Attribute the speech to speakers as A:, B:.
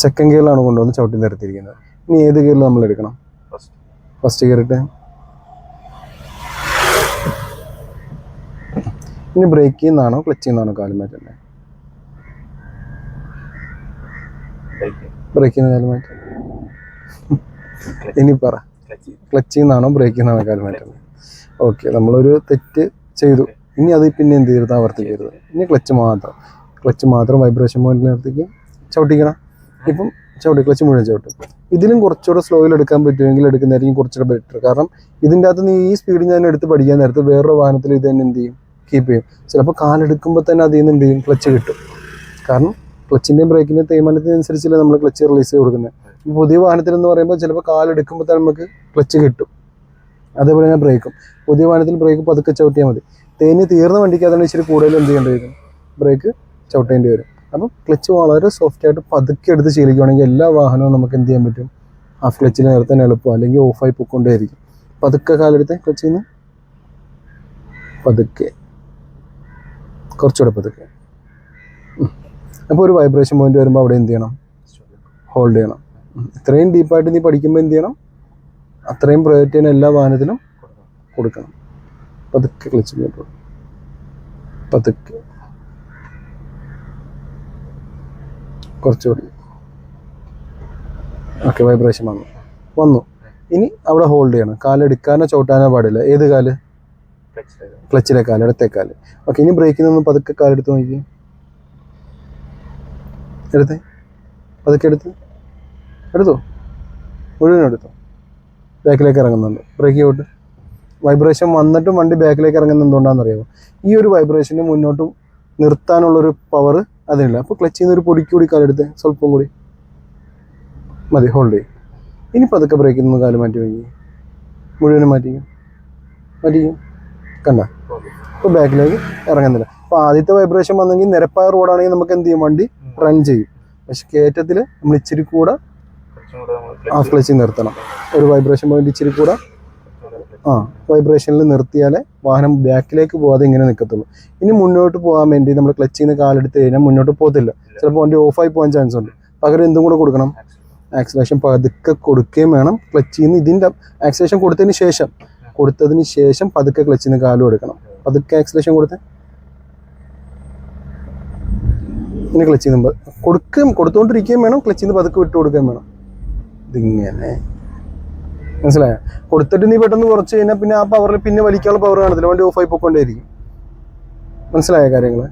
A: Second
B: ഗിയറിലാണ് കൊണ്ടുവന്ന് ചവിട്ടി നിർത്തിയിരിക്കുന്നത്. ഇനി ഏത് ഗിയറിൽ നമ്മൾ എടുക്കണം?
A: ഫസ്റ്റ്
B: ഗിയർ ഇട്ട്. ഇനി ബ്രേക്കിൽ നിന്നാണോ ക്ലച്ചിൽ നിന്നാണോ കാലം മാറ്റുന്നത്
A: ബ്രേക്ക്
B: ബ്രേക്കിൽ നിന്ന് കാലം മാറ്റുന്നത് ഇനി പറ.
A: ക്ലച്ച്
B: ക്ലച്ചിൽ നിന്നാണോ ബ്രേക്കിൽ നിന്നാണോ കാലം മാറ്റുന്നത് ഓക്കെ നമ്മളൊരു തെറ്റ് ചെയ്തു. ഇനി അത് പിന്നെ എന്ത് ചെയ്യരുത്? ആവർത്തിക്കരുത്. ഇനി ക്ലച്ച് മാത്രം. ക്ലച്ച് മാത്രം വൈബ്രേഷൻ പോയിന്റിൽ നിർത്തിക്ക്. ചവിട്ടിക്കണം. ഇപ്പം ചവിട്ടി ക്ലച്ച് മുഴുവൻ ചവിട്ടും. ഇതിലും കുറച്ചുകൂടെ സ്ലോയിൽ എടുക്കാൻ പറ്റുമെങ്കിൽ എടുക്കുന്നതായിരിക്കും കുറച്ചുകൂടെ ബെറ്റർ കാരണം ഇതിന്റെ അകത്ത് നീ ഈ സ്പീഡ് ഞാൻ എടുത്ത് പഠിക്കാൻ നേരത്ത് വേറൊരു വാഹനത്തിൽ ഇത് തന്നെ എന്ത് ചെയ്യും? കീപ്പ് ചെയ്യും. ചിലപ്പോൾ കാലെടുക്കുമ്പോൾ തന്നെ അതിൽ നിന്ന് എന്ത് ചെയ്യും? ക്ലച്ച് കിട്ടും. കാരണം ക്ലച്ചിന്റെയും ബ്രേക്കിന്റെയും തേയ്മാനത്തിനനുസരിച്ചല്ലേ നമ്മൾ ക്ലച്ച് റിലീസ് ചെയ്ത് കൊടുക്കുന്നത് പുതിയ വാഹനത്തിൽ എന്ന് പറയുമ്പോൾ ചിലപ്പോൾ കാലെടുക്കുമ്പോൾ തന്നെ നമുക്ക് ക്ലച്ച് കിട്ടും. അതേപോലെ തന്നെ ബ്രേക്കും പുതിയ വാഹനത്തിൽ ബ്രേക്ക് പതുക്കെ ചവിട്ടിയാൽ മതി. തേഞ്ഞ് തീർന്ന വണ്ടിക്ക് അതാണ് ഇച്ചിരി കൂടുതൽ എന്ത് ചെയ്യേണ്ടി വരും? ബ്രേക്ക് ചവിട്ടേണ്ടി വരും. അപ്പം ക്ലച്ച് വളരെ സോഫ്റ്റ് ആയിട്ട് പതുക്കെ എടുത്ത് ശീലിക്കുകയാണെങ്കിൽ എല്ലാ വാഹനവും നമുക്ക് എന്ത് ചെയ്യാൻ പറ്റും? ആ ക്ലച്ചിൽ നിർത്താൻ എളുപ്പം അല്ലെങ്കിൽ ഓഫായി പൊക്കൊണ്ടേയിരിക്കും പതുക്കെ കാലെടുത്ത് ക്ലച്ചിൽ നിന്ന് പതുക്കെ. കുറച്ചുകൂടെ പതുക്കെ. അപ്പോൾ ഒരു വൈബ്രേഷൻ പോയിന്റ് വരുമ്പോൾ അവിടെ എന്ത് ചെയ്യണം? ഹോൾഡ് ചെയ്യണം. ഇത്രയും ഡീപ്പായിട്ട് നീ പഠിക്കുമ്പോൾ എന്ത് ചെയ്യണം? അത്രയും പ്രയോറിറ്റി തന്നെ എല്ലാ വാഹനത്തിനും കൊടുക്കണം. പതുക്കെ ക്ലച്ച് കേട്ടോ പതുക്കെ. കുറച്ചുകൂടി. ഓക്കെ വൈബ്രേഷൻ വന്നു. വന്നു. ഇനി അവിടെ ഹോൾഡ് ചെയ്യണം. കാലെടുക്കാനോ ചവിട്ടാനോ പാടില്ല. ഏത് കാൽ?
A: ക്ലച്ച്
B: ക്ലച്ചിലെ കാൽ ഇടത്തെ കാൽ. ഓക്കെ ഇനി ബ്രേക്കിൽ നിന്ന് പതുക്കെ കാലെടുത്ത് നോക്കി എടുത്തേ? പതുക്കെ എടുത്ത്. എടുത്തോ? മുഴുവൻ എടുത്തോ? ബാക്കിലേക്ക് ഇറങ്ങുന്നുണ്ട്. Break out. വൈബ്രേഷൻ വന്നിട്ടും വണ്ടി ബാക്കിലേക്ക് ഇറങ്ങുന്നത് എന്തുകൊണ്ടാണെന്നറിയാമോ ഈ ഒരു വൈബ്രേഷന് മുന്നോട്ട് നിർത്താനുള്ളൊരു പവർ അതിനില്ല. അപ്പോൾ ക്ലച്ച് നിന്ന് ഒരു പൊടിക്ക് കൂടി കാലെടുത്ത് സ്വല്പം കൂടി. മതി ഹോൾഡ് ചെയ്യും. ഇനി പതുക്കെ ബ്രേക്കിൽ നിന്ന് കാൽ മാറ്റി വയ്ക്കുക മുഴുവനും മാറ്റിക്കും മാറ്റിക്കും കണ്ട? ഇപ്പോൾ ബാക്കിലേക്ക് ഇറങ്ങുന്നില്ല അപ്പോൾ ആദ്യത്തെ വൈബ്രേഷൻ വന്നെങ്കിൽ നിരപ്പായ റോഡാണെങ്കിൽ നമുക്ക് എന്ത് ചെയ്യും? വണ്ടി റൺ ചെയ്യും. പക്ഷെ കയറ്റത്തിൽ നമ്മൾ ഇച്ചിരി കൂടെ
A: ആ
B: ക്ലച്ച് ക്ലച്ചിൽ നിർത്തണം. ഒരു വൈബ്രേഷൻ പോയിന്റ് ഇച്ചിരി കൂടെ ആ വൈബ്രേഷനിൽ നിർത്തിയാലേ വാഹനം ബാക്കിലേക്ക് പോകാതെ ഇങ്ങനെ നിൽക്കത്തുള്ളൂ ഇനി മുന്നോട്ട് പോകാൻ വേണ്ടി നമ്മൾ ക്ലച്ചിൽ നിന്ന് കാലെടുത്ത് കഴിഞ്ഞാൽ മുന്നോട്ട് പോകത്തില്ല. ചിലപ്പോൾ വണ്ടി ഓഫായി പോകാൻ ചാൻസ് ഉണ്ട്. പകരം എന്തും കൂടെ കൊടുക്കണം. ആക്സിലേഷൻ പതുക്കെ കൊടുക്കുകയും വേണം. ക്ലച്ചിൽ നിന്ന് ഇതിന്റെ ആക്സിലേഷൻ കൊടുത്തതിന് ശേഷം കൊടുത്തതിന് ശേഷം പതുക്കെ ക്ലച്ചിൽ നിന്ന് കാലും എടുക്കണം. പതുക്കെ ആക്സിലേഷൻ കൊടുത്ത്. ഇനി ക്ലച്ചിൽ നിന്ന് കൊടുക്കുകയും കൊടുത്തുകൊണ്ടിരിക്കുകയും വേണം. ക്ലച്ചിൽ നിന്ന് പതുക്കെ വിട്ടു കൊടുക്കുകയും വേണം. ഇതിങ്ങനെ. മനസ്സിലായോ? കൊടുത്തിട്ട് നീ പെട്ടെന്ന് കുറച്ച് കഴിഞ്ഞാൽ പിന്നെ ആ പവറിൽ പിന്നെ വലിക്കാനുള്ള പവർ കാണത്തില്ല. വണ്ടി ഓഫായി പോയിക്കൊണ്ടേയിരിക്കും. മനസ്സിലായ കാര്യങ്ങൾ